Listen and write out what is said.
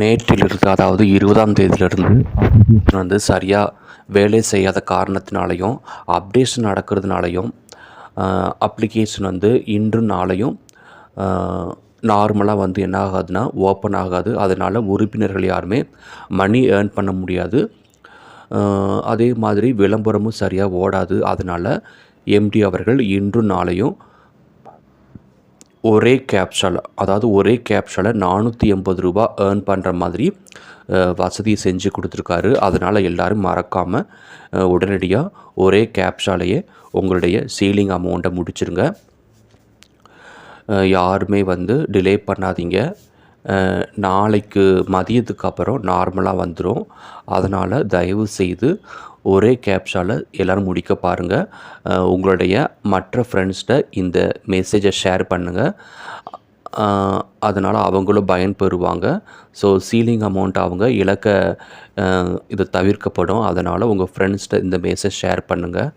நேற்றிலிருந்து அதாவது இருபதாம் தேதியிலிருந்து வந்து சரியாக வேலை செய்யாத காரணத்தினாலையும் அப்டேஷன் நடக்கிறதுனாலையும் அப்ளிகேஷன் வந்து இன்று நாளையும் நார்மலாக வந்து என்ன ஆகாதுன்னா ஓப்பன் ஆகாது. அதனால் உறுப்பினர்கள் யாருமே மணி ஏர்ன் பண்ண முடியாது. அதே மாதிரி விளம்பரமும் சரியாக ஓடாது. அதனால் எம்டி அவர்கள் இன்றும் நாளையும் ஒரே கேப்ஷால் அதாவது ஒரே கேப்ஷால் நானூற்றி எண்பது ரூபா ஏர்ன் பண்ணுற மாதிரி வசதி வசதியை செஞ்சு கொடுத்துருக்காரு. அதனால் எல்லோரும் மறக்காமல் உடனடியாக ஒரே கேப்ஷாலையே உங்களுடைய சீலிங் அமௌண்ட்டை முடிச்சிருங்க. யாருமே வந்து டிலே பண்ணாதீங்க. நாளைக்கு மதியத்துக்கு அப்புறம் நார்மலாக வந்துடும் அதனால் தயவு செய்து ஒரே கேப்ஷாவில் எல்லோரும் முடிக்க பாருங்கள் உங்களுடைய மற்ற ஃப்ரெண்ட்ஸ்கிட்ட இந்த மெசேஜை ஷேர் பண்ணுங்கள் அதனால் அவங்களும் பயன்பெறுவாங்க ஸோ சீலிங் அமௌண்ட் அவங்க இழக்க இது தவிர்க்கப்படும். அதனால் உங்கள் ஃப்ரெண்ட்ஸ்கிட்ட இந்த மெசேஜ் ஷேர் பண்ணுங்கள்